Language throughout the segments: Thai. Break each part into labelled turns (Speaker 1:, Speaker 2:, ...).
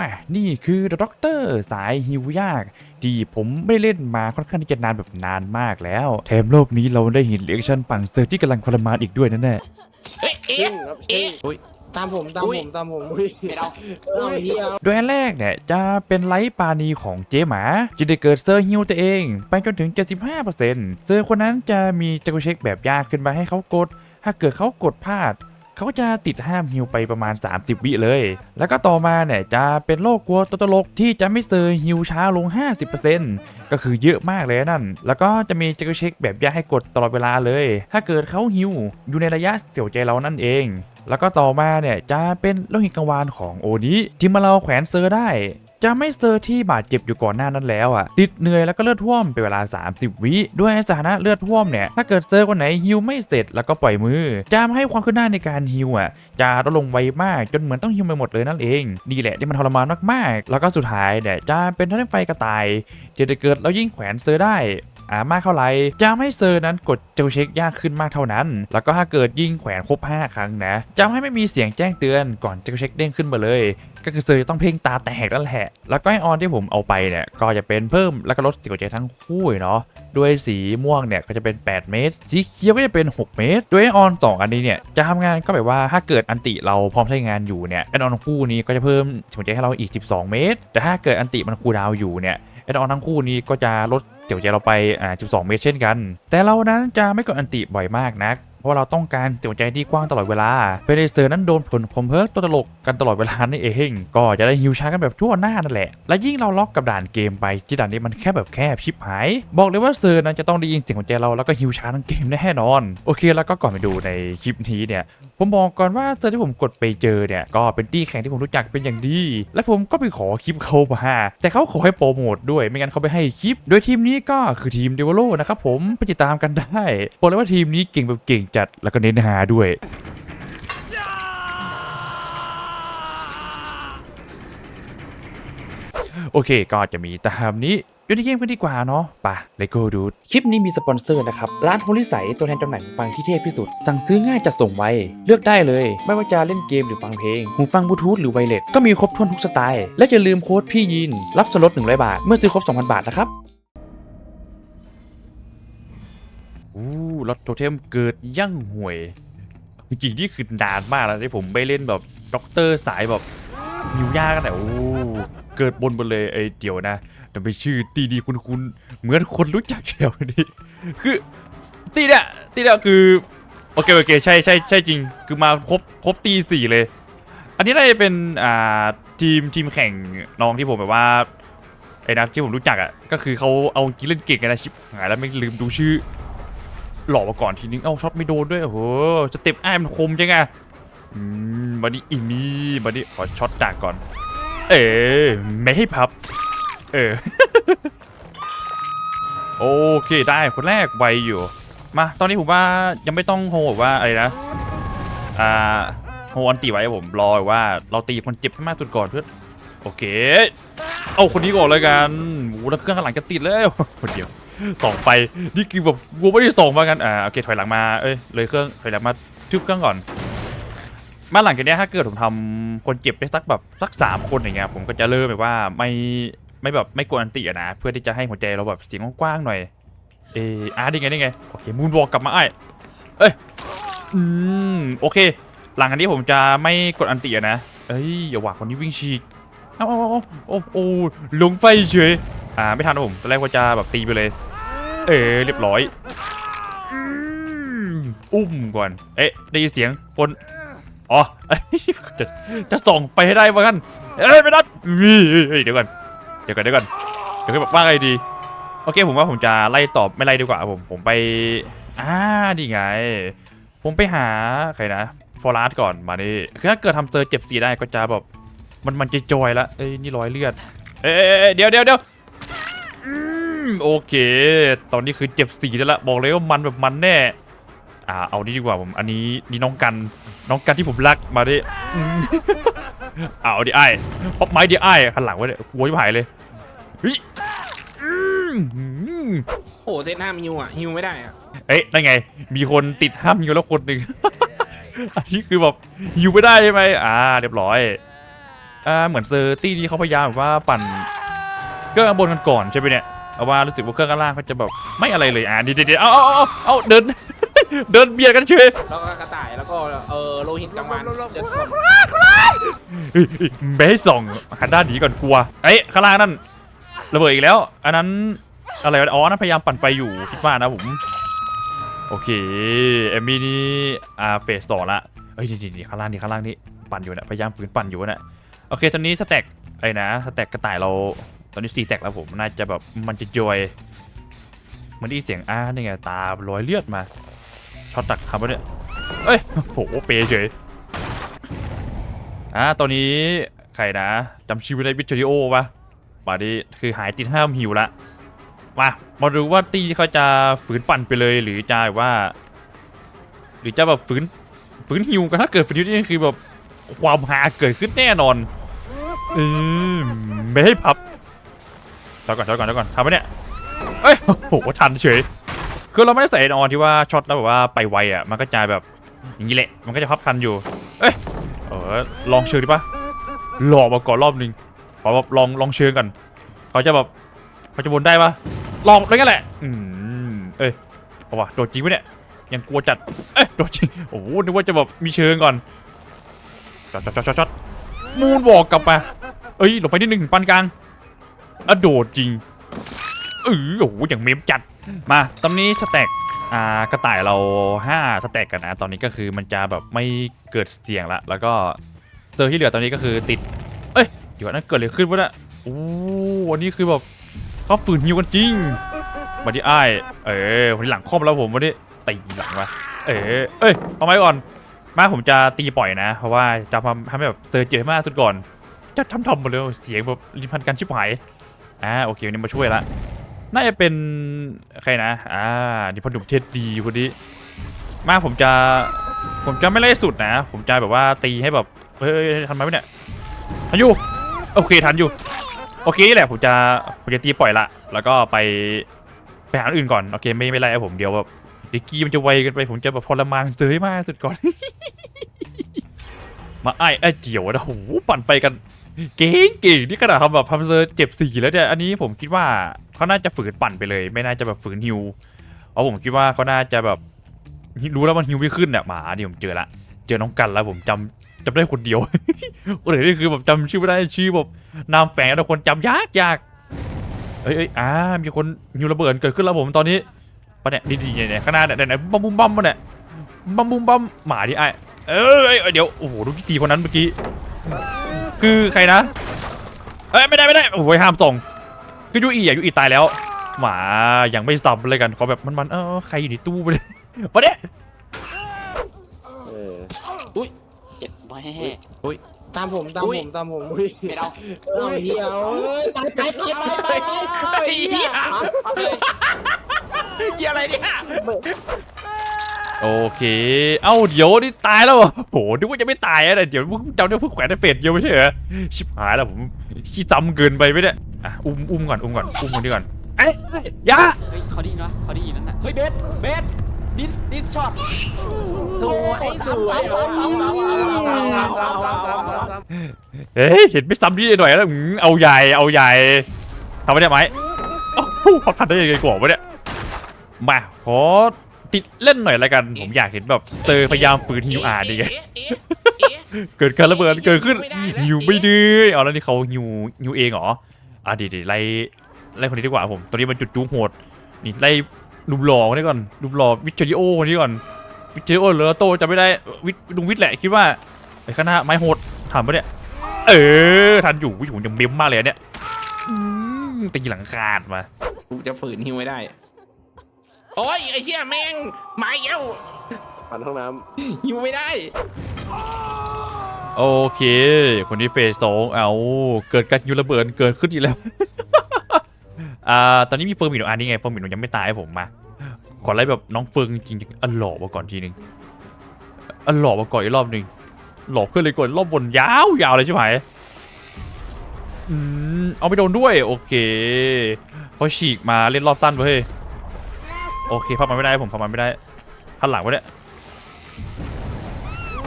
Speaker 1: อะนี่คือด็อกเตอร์สายฮิวยาก ที่ผมไม่เล่นมาค่อนข้างที่จะนานแบบนานมากแล้ว แถมโลกนี้เราได้เห็นเรีแอคชั่นฝั่งเซอร์ที่กำลังทรมานอีกด้วยนั่นแน่
Speaker 2: เอ๊ะเอ๊ะเอ๊ะ
Speaker 3: ตามผมตามผมตามผมอุ้ย
Speaker 2: ไม่เอา
Speaker 3: เอาเฮีย
Speaker 1: โดยอันแรกเนี่ยจะเป็นไลฟ์ปานีของเจ๊หมาที่ได้เกิดเซอร์ฮิวตัวเอง ไปจนถึง 75%เซอร์คนนั้นจะมีจักรเช็คแบบยากขึ้นมาให้เขากด ถ้าเกิดเขากดพลาด เขาจะติดห้ามฮิวไปประมาณ 30 วิเลย แล้วก็ต่อมาเนี่ยจะเป็นโรคกลัวตัวตลกที่จะไม่เซอร์ฮิวช้าลง 50%ก็คือเยอะมากเลยนั่น แล้วก็จะมีจักรเช็คแบบยากให้กดตลอดเวลาเลย ถ้าเกิดเขาฮิวอยู่ในระยะเสียวใจเรานั่นเองแล้วก็ต่อมาเนี่ยจะเป็นโลหิตกังวานของโอนิที่มาเราแขวนเซอร์ได้ จะไม่เซอร์ที่บาดเจ็บอยู่ก่อนหน้านั้นแล้วอะ ติดเหนื่อยแล้วก็เลือดท่วมเป็นเวลา 30 วิด้วยสถานะเลือดท่วมเนี่ย ถ้าเกิดเซอร์คนไหนฮิวไม่เสร็จแล้วก็ปล่อยมือ จะทำให้ความคืบหน้าในการฮิวอะ จะลดลงไวมากจนเหมือนต้องฮิวไปหมดเลยนั่นเองนี่แหละที่มันทรมานมากๆ แล้วก็สุดท้ายเนี่ยจะเป็นท่านไฟกระต่ายจะเกิดแล้วยิ่งแขวนเซอร์ได้ อ่ามากเท่าไหร่จะให้เซอร์นั้นกดเจลเช็คยากขึ้นมากเท่านั้น แล้วก็ถ้าเกิดยิ่งแขวนครบ 5 ครั้งนะจะให้ไม่มีเสียงแจ้งเตือนก่อนเจลเช็คเด้งขึ้นมาเลย ก็คือเซอร์จะต้องเพ่งตาแตกนั่นแหละ แล้วก็ไอออนที่ผมเอาไปเนี่ยก็จะเป็นเพิ่มแล้วก็ลดสียงหัวใจทั้งคู่เนาะด้วยสีม่วงเนี่ยก็จะเป็น 8 เมตร สีเขียวก็จะเป็น 6 เมตร ด้วยไอออนสองอันนี้เนี่ยจะทำงานก็แบบว่าถ้าเกิดอันติเราพร้อมใช้งานอยู่เนี่ยไอออนคู่นี้ก็จะเพิ่มสียงหัวใจให้เราอีก 12 เมตร แต่ถ้าเกิดอันติมันคูดาวอยู่เนี่ย แอดออนทั้งคู่นี้ก็จะลดเจียวใจเราไปอ่า12 เมตรเช่นกัน แต่เรานั้นจะไม่กดอันติบ่อยมากนัก เพราะเราต้องการเจียวใจที่กว้างตลอดเวลาเพื่อให้เซอร์นั้นโดนผลคอมเพิร์ตัวตลกกันตลอดเวลานี่เองก็จะได้ฮิวช้ากันแบบทั่วหน้านั่นแหละ และยิ่งเราล็อกกับด่านเกมไปที่ด่านนี้มันแค่แบบแคบชิบหาย บอกเลยว่าเซอร์นั้นจะต้องได้ยินเสียงหัวใจเราแล้วก็ฮิวช้าทั้งเกมแน่นอน โอเคแล้วก็ก่อนไปดูในคลิปนี้เนี่ยผมบอกก่อนว่าเจอที่ผมกดไปเจอเนี่ยก็เป็นตี้แข่งที่ผมรู้จักเป็นอย่างดี และผมก็ไปขอคลิปเขามาแต่เขาขอให้โปรโมทด้วยไม่งั้นเขาไม่ให้คลิป โดยทีมนี้ก็คือทีมเดวโลนะครับผมไปติดตามกันได้บอกเลยว่าทีมนี้เก่งแบบเก่งจัดแล้วก็เน้นหาด้วย โอเคก็จะมีตามนี้อยู่ในเกมกันดีกว่าเนาะไปเลโก้ดูคลิปนี้มีสปอนเซอร์นะครับ ร้านโฮลิไสตัวแทนจำหน่ายหูฟังที่เทพที่สุด สั่งซื้อง่ายจัดส่งไว เลือกได้เลย ไม่ว่าจะเล่นเกมหรือฟังเพลง หูฟังบลูทูธหรือไวเลสก็มีครบถ้วนทุกสไตล์ และอย่าลืมโค้ดพี่ยิน รับส่วนลด100บาท เมื่อซื้อครบ 2,000 บาทนะครับ อู้รถโทเทมเกิดยั่งห่วย จริงๆนี่คือนานมากแล้วที่ผมไปเล่นแบบด็อกเตอร์สายแบบนิวยากันแต่โอ้เกิดบนบนเลยไอ้เดี๋ยวนะแต่ไปชื่อตีดีคุณคุณเหมือนคนรู้จักแถวนี้คือตีเนี่ยตีเนี่ยคือโอเคโอเคใช่ใช่ใช่จริง คือมาครบครบตีสี่เลย อันนี้น่าจะเป็นอ่าทีมทีมแข่งน้องที่ผมแบบว่าไอ้นัทที่ผมรู้จักอะก็คือเขาเอากินเล่นเก่งกันนะชิบหายแล้วไม่ลืมดูชื่อ หลอกมาก่อนทีนึงเอ้าช็อตไม่โดนด้วยโอ้โหสเต็ปอ้มันคมจังอะอืมบัดนี้อีมีบัดนี้ขอช็อตจากก่อน เอ๋ไม่ให้พับ เออโอเคได้คนแรกไวอยู่ มาตอนนี้ผมว่ายังไม่ต้องโฮแบบว่าอะไรนะอ่าโฮอันตีไว้ผมรอว่าเราตีคนเจ็บให้มากสุดก่อนเพื่อนโอเค เอาคนนี้ก่อนเลยกันโอ้แล้วเครื่องข้างหลังจะติดแล้วคนเดียว ส่องไปนี่คือแบบกูไม่ได้ส่งมากันอ่าโอเคถอยหลังมาเอ้ยเลยเครื่องถอยหลังมาทึบเครื่องก่อนมาหลังจากนี้ถ้าเกิดผมทำคนเจ็บได้สักแบบสักสามคนอย่างเงี้ยผมก็จะเริ่มแบบว่าไม่ไม่แบบไม่กวนอันติอะนะเพื่อที่จะให้หัวใจเราแบบเสียงกว้างๆหน่อยเอออะได้ไงได้ไงโอเคมูนวอลกลับมาไอ้เอ้ยอืมโอเค หลังอันนี้ผมจะไม่กดอันติอะนะเอ้ยอย่าหว่าคนนี้วิ่งฉีกเอาเอาเอาโอ้โอ้ลงไฟเฉยอ่าไม่ทันผมตอนแรกว่าจะแบบตีไปเลย เออเรียบร้อยอุ้มก่อน เอ๊ะ ได้ยินเสียงคนอ๋อเอ้ยจะจะส่องไปให้ได้ว่ากันเอ้ยไม่นัดนี่เฮ้ยเดี๋ยวก่อนเดี๋ยวก่อนเดี๋ยวก่อนเดี๋ยวแบบว่าไงดี โอเคผมว่าผมจะไล่ตอบไม่ไล่ดีกว่าผมผมไปอ่าดีไง ผมไปหาใครนะฟอร์ราสก่อนมานี่คือถ้าเกิดทำเซอร์เจ็บสีได้ก็จะแบบมันมันจะจอยละเอ้ยนี่รอยเลือด เอ้ยเดี๋ยวเดี๋ยวเดี๋ยว โอเค ตอนนี้คือเจ็บสีแล้วละบอกเลยว่ามันแบบมันแน่ อ่า เอานี่ดีกว่าผม อันนี้นี่น้องกัน น้องกันที่ผมรักมาดิอืมเอาดิไอ้ป๊อปไม้ดิไอ้ขันหลังไว้เลยกลัวจะหายเลยเฮ้ยอืมอืม
Speaker 2: โอ้เซตห้ามฮิวอะฮิวไม่ได้อะ
Speaker 1: เอ้ยนั่นไง มีคนติดห้ามอยู่แล้วคนหนึ่งอันนี้คือแบบอยู่ไม่ได้ใช่ไหมอ่า เรียบร้อย อ่า เหมือนเซอร์ตี้ที่เขาพยายามแบบว่าปั่นเครื่องข้างบนกันก่อนใช่ไหมเนี่ย เอาว่ารู้สึกว่าเครื่องข้างล่างเขาจะแบบไม่อะไรเลยอะเดี๋ยวเดี๋ยวเอาเอาเอาเอาเดิน เดินเบียดกันเฉย
Speaker 2: แล้วก็กระต่ายแล้วก็เออโลหิตกลางวันเดินชน
Speaker 1: เฮ้ยเฮ้ยไม่ให้ส่องหันด้านหนีก่อนกลัวเอ้ยข้างล่างนั่นระเบิดอีกแล้ว อันนั้นอะไรวะอ๋อนั่นพยายามปั่นไฟอยู่คิดว่านะผมโอเคเอมมี่นี่อ่าเฟสสองละเอ้ยนี่นี่ข้างล่างนี่ข้างล่างนี่ปั่นอยู่นะพยายามฝืนปั่นอยู่นะโอเคตอนนี้สแต็กไอ้นะสแต็กกระต่ายเราต อนนี้สี่แต็กแล้วผมน่าจะแบบมันจะจอยมันได้เสียงอ้านี่ไงตาลอยเลือดมาช็อตตักทำปะเนี่ยเอ้ยโหเปยเฉยอ่าตอนนี้ใครนะจำชื่อไม่ได้วิชริโอปะป่านี้คือหายติดห้ามหิวละมามาดูว่าตีเขาจะฝืนปั่นไปเลยหรือจะว่า หรือจะแบบฝืนฝืนหิวกันถ้าเกิดฝืนหิวนี่คือแบบความหาเกิดขึ้นแน่นอนอืมไม่ให้พับ ถอยก่อนถอยก่อนถอยก่อนทำไปเนี่ยเอ้ยโอ้โหทันเฉยคือเราไม่ได้ใส่ออนที่ว่าช็อตแล้วแบบว่าไปไวอะมันก็จะแบบอย่างนี้แหละมันก็จะพับทันอยู่ เอ้ยเออลองเชิญดิปะหลอกมาก่อนรอบหนึ่งขอแบบลองลองเชิญก่อนเขาจะแบบเขาจะวนได้ปะลองแล้วกันแหละอืมเอ้ยเอาวะโดดจริงปะเนี่ยยังกลัวจัดเอ้ยโดดจริงโอ้โหนึกว่าจะแบบมีเชิงก่อนจอดจอดจอดจอดจอดมูนบอกกลับมาเอ้ยหลบไฟนิดหนึ่งปานกลาง อโดดจริงเออโอ้โหอย่างเมมจัดมาตอนนี้สแต็กอ่ากระต่ายเรา5สแต็กกันนะตอนนี้ก็คือมันจะแบบไม่เกิดเสียงละแล้วก็เจอที่เหลือตอนนี้ก็คือติด เอ้ยเดี๋ยวนั้นเกิดอะไรขึ้นวะเนี่ยโอ้วันนี้คือแบบเขาฝืนฮิวกันจริงวันที่อ้ายเออวันที่หลังครอบแล้วผมวันนี้ตีหลังวะเออเอ้ยเอาไว้ก่อนมาผมจะตีปล่อยนะ เพราะว่าจะทำให้แบบเจอเจอให้มากสุดก่อนจะทำทำหมดเลยเสียงแบบริมพันกันชิบหาย อ่าโอเควันนี้มาช่วยละน่าจะเป็นใครนะอ่านี่พอหนุ่มเท็ดดีคนนี้มาผมจะผมจะไม่ไล่สุดนะ ผมจะแบบว่าตีให้แบบเฮ้ยทันไหมเนี่ยทันอยู่โอเคทันอยู่โอเคนี่แหละผมจะผมจะตีปล่อยละ แล้วก็ไปไปหาอื่นก่อนโอเคไม่ไม่ไล่ผมเดี๋ยวแบบดิกี้มันจะไวกันไปผมจะแบบทรมานเซยมากสุดก่อน มาไอ้ไอ้เจียวนะโอ้โหปั่นไฟกัน เก่งเก่งนี่ขนาดทำแบบทำเซอร์เจ็บสี่แล้วเนี่ยอันนี้ผมคิดว่าเขาน่าจะฝืนปั่นไปเลย ไม่น่าจะแบบฝืนฮิวเพราะผมคิดว่าเขาน่าจะแบบรู้แล้วมันฮิวไม่ขึ้นเนี่ยหมานี่ผมเจอละเจอน้องกันแล้วผมจำจำได้คนเดียวคนอื่นนี่คือแบบจำชื่อไม่ได้ชื่อแบบนามแฝงแต่คนจำยากยากเอ้ยเอ้ยอ่ามีคนฮิวระเบิดเกิดขึ้นแล้วผมตอนนี้ปะเนี่ยนี่ดีเนี่ยข้างหน้าเนี่ยไหนๆบัมบุมบัมมาเนี่ยบัมบุมบัมหมาดิไอเอ้ยเอ้ยเดี๋ยวโอ้โหดูที่ตีคนนั้นเมื่อกี้ คือใครนะ เอ้ยไม่ได้ไม่ได้โอ้ยห้ามส่ง คือยูอีอะยูอีตายแล้ว หมายังไม่ซับเลยกันขอแบบมันๆเออใครอยู่ในตู้ไปเลยปะเนี่ย
Speaker 3: เออ
Speaker 4: เจ็บแม่
Speaker 3: ตามผมตาม
Speaker 2: อุ๊
Speaker 3: ผ
Speaker 2: ย
Speaker 3: มตามผมอุ้ย
Speaker 4: ไม่เอา
Speaker 3: เอาเดียวเอ้ยไปไปไปไปไปไป
Speaker 2: ไอ้เหี้ยเหี้ยอะไรเนี่ย
Speaker 1: โอเค เอ้าเดี๋ยวนี่ตายแล้วโหนึกว่าจะไม่ตายอะไรเดี๋ยวเจ้าเนี่ยเพิ่งแขวนในเป็ดเดียวไม่ใช่เหรอ ชิบหายแล้วผมขี้จำเกินไปไม่ได้อะอุ้มอุ้มก่อนอุ้มก่อนอุ้มคนนี้ก่อน เอ้ยเยอา
Speaker 4: เฮ้ยเขาดียินวะเขาดีนั่นน่ะเฮ้ยเบสเบสดิสดิสช็อต
Speaker 3: โถ่สวยเฮ้
Speaker 1: ยเห็นไม่ซ้ำที่หน่อยแล้วเอาใหญ่เอาใหญ่ทำไม่ได้ไหมเอ้าเขาทันได้ยังไงกว่าวะเนี่ยมาขอ ติดเล่นหน่อยละกัน ผมอยากเห็นแบบเตอพยายามฝืนฮิวอาร์ดีไง
Speaker 2: เอ๊ะเอ๊ะเอ๊ะ
Speaker 1: เกิดการระเบิดเกิดขึ้น
Speaker 2: ไม่ได้แล้ว
Speaker 1: ฮิวไม่ดื้อเอาแล้วนี่เขาฮิวฮิวเองเหรออะดีดีไล่ไล่คนนี้ดีกว่าผมตอนนี้มันจุดจูงโหดนี่ไล่ลุมหล่อคนนี้ก่อนลุมหล่อวิชริโอคนนี้ก่อนวิชริโอเหรอโตจะไม่ได้วิลุงวิทย์แหละคิดว่าไอ้ข้างหน้าไม้โหดถามปะเนี่ยเออทันอยู่วิผมยังเมมมากเลยอันเนี่ยอืมตีหลังขาดมา
Speaker 2: กูจะฝืนหิวไม่ได้ โอ้ยไอ้เหี้ยแม่งมาอีกแล้ว
Speaker 3: ผ่านห้องน้
Speaker 2: หิวไม่ได้
Speaker 1: โอเค คนนี้เฟสสองเอาเกิดการยูระเบิดเกิดขึ้นอีกแล้ว อ่าตอนนี้มีเฟิร์มอีกหนึ่งอันนี้ไงเฟิร์มอีกหนึ่งยังไม่ตายให้ผมมาขอไล่แบบน้องเฟิร์งจริงๆอันหล่อมาก่อนทีนึงอันหล่อมาก่อนอีกรอบหนึ่งหล่อขึ้นเลยก่อนรอบบนยาวยาวเลยใช่ไหมอืมเอาไปโดนด้วย โอเคเขาฉีกมาเล่นรอบสั้นเว้ย โอเคพับมันไม่ได้ผมพับมันไม่ได้พันหลังไว้เนี่ย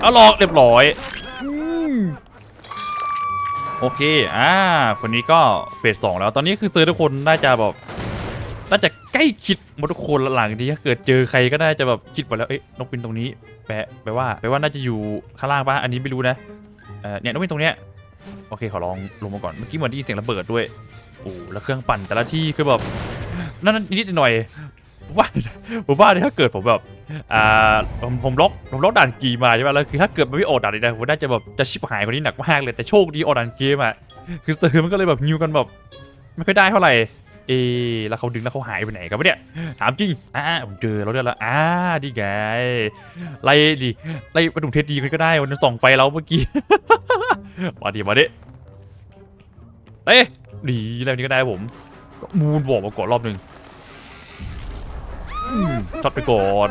Speaker 1: เอาหลอกเรียบร้อยโอเค อ่า คนนี้ก็เฟสสองแล้ว ตอนนี้คือเจอทุกคนน่าจะแบบน่าจะใกล้คิดหมดทุกคนหลังนี้ถ้าเกิดเจอใครก็น่าจะแบบคิดหมดแล้ว เอ้ย นกบินตรงนี้ แปลแปลว่า แปลว่าน่าจะอยู่ข้างล่างปะอันนี้ไม่รู้นะ เออเนี่ย นกบินตรงเนี้ย โอเค ขอลองลงมาก่อน เมื่อกี้เหมือนได้ยินเสียงระเบิดด้วย โอ้ แล้วเครื่องปั่นแต่ละที่คือแบบ นั่นนิดหน่อย ผมว่าผมว่าถ้าเกิดผมแบบอ่าผมผมล็อกผมล็อกด่านกีมาใช่ไหมแล้วคือถ้าเกิดมันไม่ออกด่านนี้นะผมน่าจะแบบจะชิบหายกว่านี้หนักมากเลยแต่โชคดีออกด่านเกมอะคือเซอร์มันก็เลยแบบมิวกันแบบไม่ค่อยได้เท่าไหร่เอแล้วเขาดึงแล้วเขาหายไปไหนกันวะเนี่ยถามจริงอ่าผมเจอแล้วเนี่ยละอ่าดีไงไล่ดิไล่ประดุมเทสดีกันก็ได้วันนั้นส่องไฟเราเมื่อกี้มาดิมาดิเอ้ดีแล้วนี้ก็ได้ผมก็มูนบอกมาก่อนรอบหนึ่ง ช็อตไปก่อน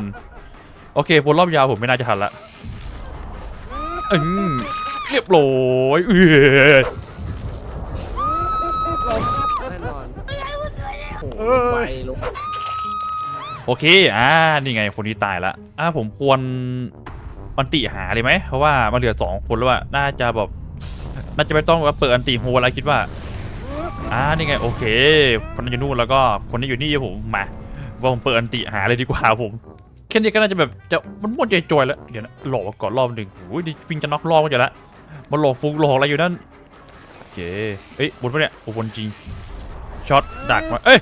Speaker 1: โอเคบนรอบยาวผมไม่น่าจะทันละอืมเรียบร้อยเออ
Speaker 3: แน่นอน
Speaker 5: เอ้ย
Speaker 3: ไปลง
Speaker 1: โอเค อ่า นี่ไง คนนี้ตายละ อ่า ผมควรอันติหาเลยไหม เพราะว่ามันเหลือสองคนแล้วอะน่าจะแบบ น่าจะไม่ต้องว่าเปิดอันติโฮแล้วคิดว่า อ่า นี่ไง โอเค คนนั้นอยู่นู่นแล้วก็ คนนี้อยู่นี่ผม มา ว่าผมเปิดอันติหาเลยดีกว่าผมแค่นี้ก็น่าจะแบบจะมันม่วนใจจอยแล้วเดี๋ยวนะหลอกก่อนรอบหนึ่งโอ้ยดิฟิงจะน็อกรอบกันอยู่แล้วมาหลอกฟุกหลอกอะไรอยู่นั่นโอเคเอ้ยบนปะเนี่ยโอ้บนจริงช็อตดักมาเอ้ย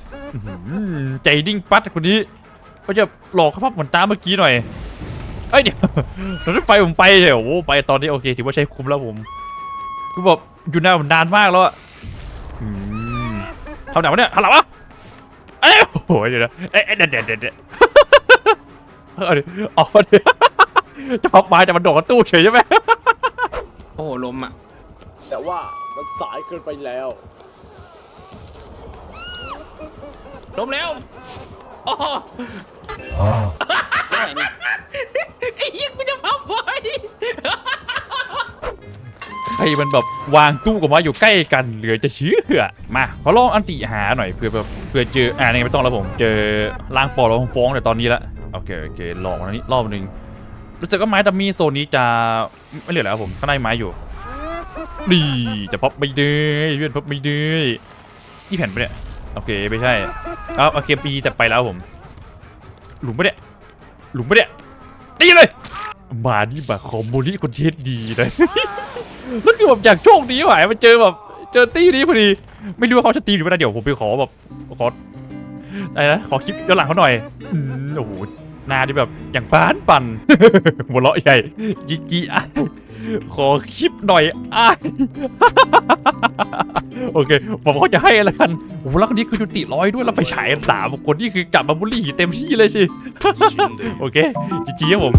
Speaker 1: ใจดิ้งปัดคนนี้ก็จะหลอกเขาพับเหมือนตาเมื่อกี้หน่อยเอ้ยเดี๋ยวรถไฟผมไปเดี๋ยวโอ้ไปตอนนี้โอเคถือว่าใช้คุ้มแล้วผมคือแบบอยู่นานนานมากแล้วอะทำหนวะเนี่ยหันหลังวะ ยโอ้โหเดี๋ยวนะเอ้ยเอ้ยเดี๋ยวเดี๋ยวเดี๋ยวเดี๋ยวเอาดิออกมาดิจะพับไม้จะมาโดดกระตู้เฉยใช่ไหม
Speaker 2: โอ้โหลมอะ
Speaker 5: แต่ว่ามันสายเกินไปแล้ว
Speaker 2: ลมแล้วโอ้โห
Speaker 4: ไม่ไหวนี่
Speaker 2: ไอ้ยิงกูจะ
Speaker 1: ใครมันแบบวางตู้กับมาอยู่ใกล้กันเหลือจะเชื่อมาขอลองอันติหาหน่อยเผื่อแบบเผื่อเจออ่านี่ไม่ต้องแล้วผมเจอล่างปอเราฟ้องแต่ตอนนี้ละโอเคโอเคลองอันนี้รอบหนึ่งรู้สึกว่าไม้ดัมมี่โซนนี้จะไม่เหลือแล้วผมข้างในไม้อยู่ดีจะพับไม่ได้เพื่อนพับไม่ได้นี่แผ่นไปเนี่ยโอเคไม่ใช่เอาโอเคปีจะไปแล้วผม หลุมไปเนี่ยหลุมไปเนี่ยตีเลยมานี่มาคอมโบนี่คนเทสดีนะ แล้วคือแบบอยากโชคดีหวายมาเจอแบบเจอตี้นี้พอดี ไม่รู้ว่าเขาจะตีหรือเปล่าเดี๋ยวผมไปขอแบบขออะไรนะขอคลิปย้อนหลังเขาหน่อยอืมโอ้โหหน้าที่แบบอย่างปานปั่นหัวเราะใหญ่จีจีอ้ายขอคลิปหน่อยอ้ายโอเค ผมก็จะให้แล้วกันโอ้โหแล้วคนนี้คือจุติร้อยด้วยแล้วไปฉายสามคนนี่คือจับมาบุลลี่เต็มที่เลยสิโอเคจีจีครับผม